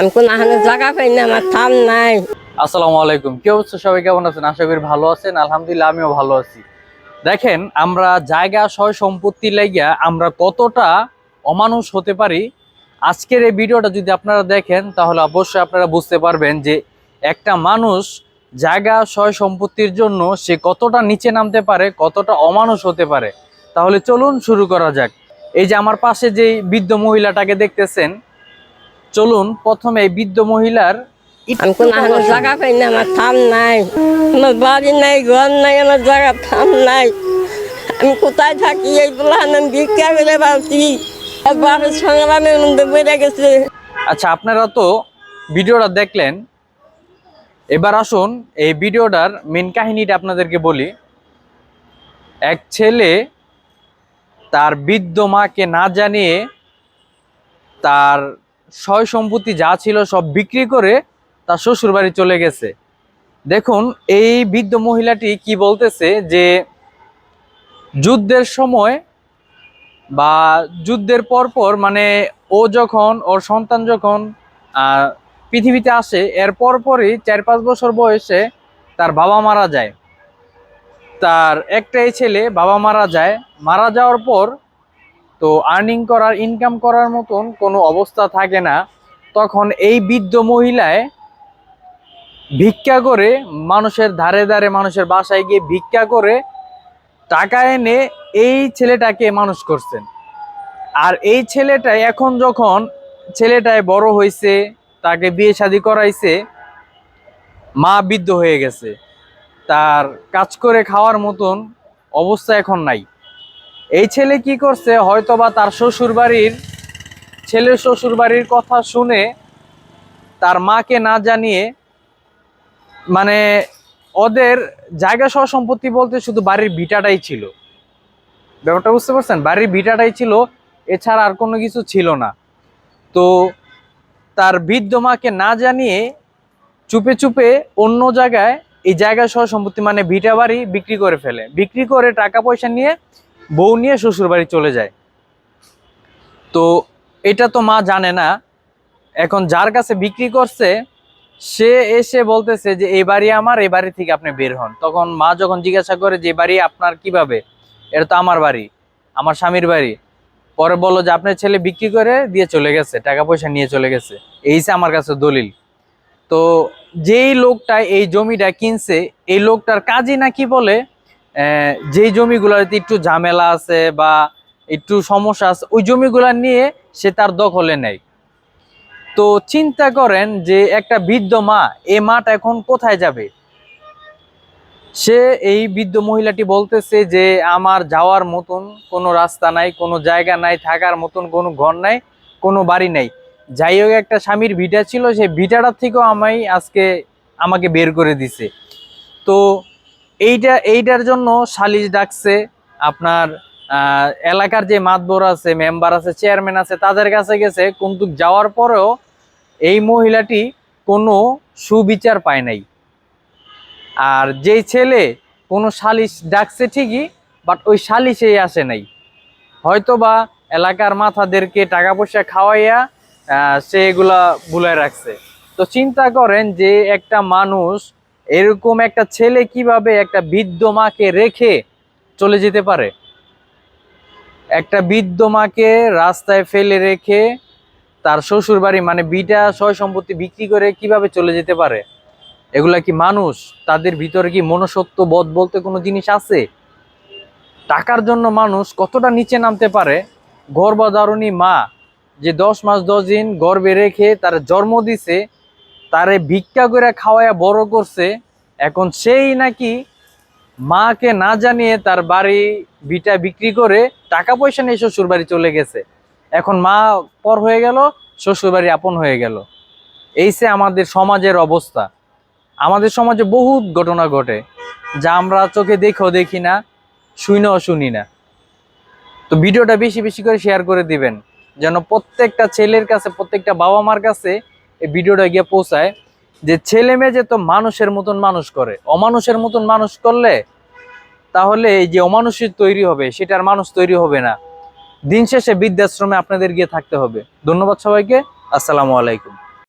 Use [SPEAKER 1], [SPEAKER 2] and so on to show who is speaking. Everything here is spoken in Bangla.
[SPEAKER 1] আমি কোন আহানে জায়গা পাই না, আমার থাম নাই।
[SPEAKER 2] আসসালামু আলাইকুম। কি অবস্থা? সবাই কেমন আছেন? আশা করি ভালো আছেন। আলহামদুলিল্লাহ, আমিও ভালো আছি। দেখেন, আমরা জায়গা সয় সম্পত্তি লাগিয়া আমরা কতটা অমানুষ হতে পারি? আজকের এই ভিডিওটা যদি আপনারা দেখেন, তাহলে অবশ্যই আপনারা বুঝতে পারবেন যে একটা মানুষ জায়গা সয় সম্পত্তির জন্য সে কতটা নিচে নামতে পারে, কতটা অমানুষ হতে পারে। তাহলে চলুন শুরু করা যাক। এই যে আমার পাশে যে বৃদ্ধ মহিলাটাকে দেখতেছেন চলুন প্রথমে এই বৃদ্ধ মহিলার
[SPEAKER 1] আমি জায়গা পাই না আমার থাম নাই। আমার বাড়ি নাই ঘর নাই আমার জায়গা থাম নাই। আমি কোথায় থাকি? এই বলে আমি ভিক্ষা করে পাচ্ছি বাপের সংগ্রামের মধ্যে বেড়ে গেছে।
[SPEAKER 2] আচ্ছা আপনারা তো ভিডিওটা দেখলেন। এবার আসুন এই ভিডিওটার মেন কাহিনীটা আপনাদেরকে বলি। এক ছেলে তার বৃদ্ধ মাকে না জানিয়ে তার সয় সম্পত্তি যা ছিল সব বিক্রি করে তার শ্বশুর বাড়ি চলে গেছে। দেখুন, এই বৃদ্ধ মহিলাটি কি বলতেছে যে, যুদ্ধের সময় বা যুদ্ধের পরপর মানে ও যখন, ওর সন্তান যখন পৃথিবীতে আসে, এর পরপরই চার পাঁচ বছর বয়সে তার বাবা মারা যায়। তার একটাই ছেলে বাবা মারা যায়। মারা যাওয়ার পর তো আর্নিং করার ইনকাম করার মতন কোনো অবস্থা থাকে না। তখন এই বৃদ্ধ মহিলায় ভিক্ষা করে মানুষের ধারে ধারে মানুষের বাসায় গিয়ে ভিক্ষা করে টাকা এনে এই ছেলেটাকে মানুষ করছেন। আর এই ছেলেটা এখন যখন ছেলেটায় বড় হয়েছে তাকে বিয়ে শাদি করাইছে, মা বৃদ্ধ হয়ে গেছে। তার কাজ করে খাওয়ার মতন অবস্থা এখন নাই। এই ছেলে কি করছে? হয়তোবা তার শ্বশুর বাড়ির ছেলের শ্বশুর বাড়ির কথা শুনে তার মাকে না জানিয়ে মানে ওদের জায়গা সহ সম্পত্তি বলতে শুধু বাড়ির ভিটাটাই ছিল। ব্যাপারটা বুঝতে পারছেন? বাড়ির ভিটাটাই ছিল, এছাড়া আর কোনো কিছু ছিল না। তো তার বৃদ্ধ মাকে না জানিয়ে চুপে চুপে অন্য জায়গায় এই জায়গা সহ সম্পত্তি মানে ভিটা বাড়ি বিক্রি করে ফেলে। বিক্রি করে টাকা পয়সা নিয়ে বউ নিয়ে শ্বশুর বাড়ি চলে যায়। তো এটা তো মা জানে না। এখন যার কাছে বিক্রি করছে, সে এসে বলতেছে যে, এই বাড়ি আমার, এই বাড়ি থেকে আপনি বের হন। তখন মা যখন জিজ্ঞাসা করে যে বাড়ি আপনার কীভাবে? এটা তো আমার বাড়ি, আমার স্বামীর বাড়ি। পরে বলল যে, আপনার ছেলে বিক্রি করে দিয়ে চলে গেছে, টাকা পয়সা নিয়ে চলে গেছে। এই আমার কাছে দলিল। তো যেই লোকটা এই জমিটা কিনছে, এই লোকটার কাজই নাকি বলে যেই জমিগুলোতে একটু ঝামেলা আছে বা একটু সমস্যা আছে, ওই জমিগুলা নিয়ে সে তার দখলে নেয় তো চিন্তা করেন যে একটা বৃদ্ধ মা, এ মাটা এখন কোথায় যাবে? সে এই বৃদ্ধ মহিলাটি বলতেছে যে, আমার যাওয়ার মতন কোনো রাস্তা নাই, কোনো জায়গা নাই, থাকার মতন কোনো ঘর নাই, কোনো বাড়ি নাই। যাই হোক, একটা স্বামীর ভিটা ছিল সেই ভিটাটার থেকেও আমাই আজকে আমাকে বের করে দিছে। তো এইটা, এইটার জন্য সালিশ ডাকছে আপনার এলাকার যে মাতবর আছে মেম্বার আছে চেয়ারম্যান আছে, তাদের কাছে গেছে, কিন্তু যাওয়ার পরেও এই মহিলাটি কোনো সুবিচার পায় নাই। আর যেই ছেলে কোনো সালিশ ডাকছে ঠিকই বাট ওই সালিশেই আসে নাই। হয়তো বা এলাকার মাথাদেরকে টাকা পয়সা খাওয়াইয়া সে এগুলা ভুলে রাখছে। তো চিন্তা করেন যে একটা মানুষ এরকম একটা ছেলে কীভাবে একটা বৃদ্ধ মাকে রেখে চলে যেতে পারে? একটা বৃদ্ধ মাকে রাস্তায় ফেলে রেখে তার শ্বশুর বাড়ি মানে বিটা সয় সম্পত্তি বিক্রি করে কীভাবে চলে যেতে পারে? এগুলা কি মানুষ? তাদের ভিতরে কি মনসত্ব বোধ বলতে কোনো জিনিস আছে? টাকার জন্য মানুষ কতটা নিচে নামতে পারে? গর্ভধারণী মা যে দশ মাস দশ দিন গর্বে রেখে তার জন্ম দিছে, তারে ভিক্ষা করে খাওয়ায়া বড় করছে এখন সেই নাকি মাকে না জানিয়ে তার বাড়ি বিটা বিক্রি করে টাকা পয়সা নিয়ে শ্বশুর বাড়ি চলে গেছে। এখন মা পর হয়ে গেল শ্বশুর বাড়ি আপন হয়ে গেল। এই সে আমাদের সমাজের অবস্থা। আমাদের সমাজে বহুত ঘটনা ঘটে, যা আমরা চোখে দেখেও দেখি না, শুনেও শুনি না। তো ভিডিওটা বেশি বেশি করে শেয়ার করে দিবেন, যেন প্রত্যেকটা ছেলের কাছে, প্রত্যেকটা বাবা মার কাছে এই ভিডিওটা গিয়ে পৌঁছায়। যে ছেলে মেয়ে যে তো মানুষের মতন মানুষ করে, অমানুষের মতন মানুষ করলে তাহলে এই যে অমানুষের তৈরি হবে, সেটার মানুষ তৈরি হবে না। দিন শেষে বৃদ্ধাশ্রমে আপনাদের গিয়ে থাকতে হবে। ধন্যবাদ সবাইকে। আসসালামু আলাইকুম।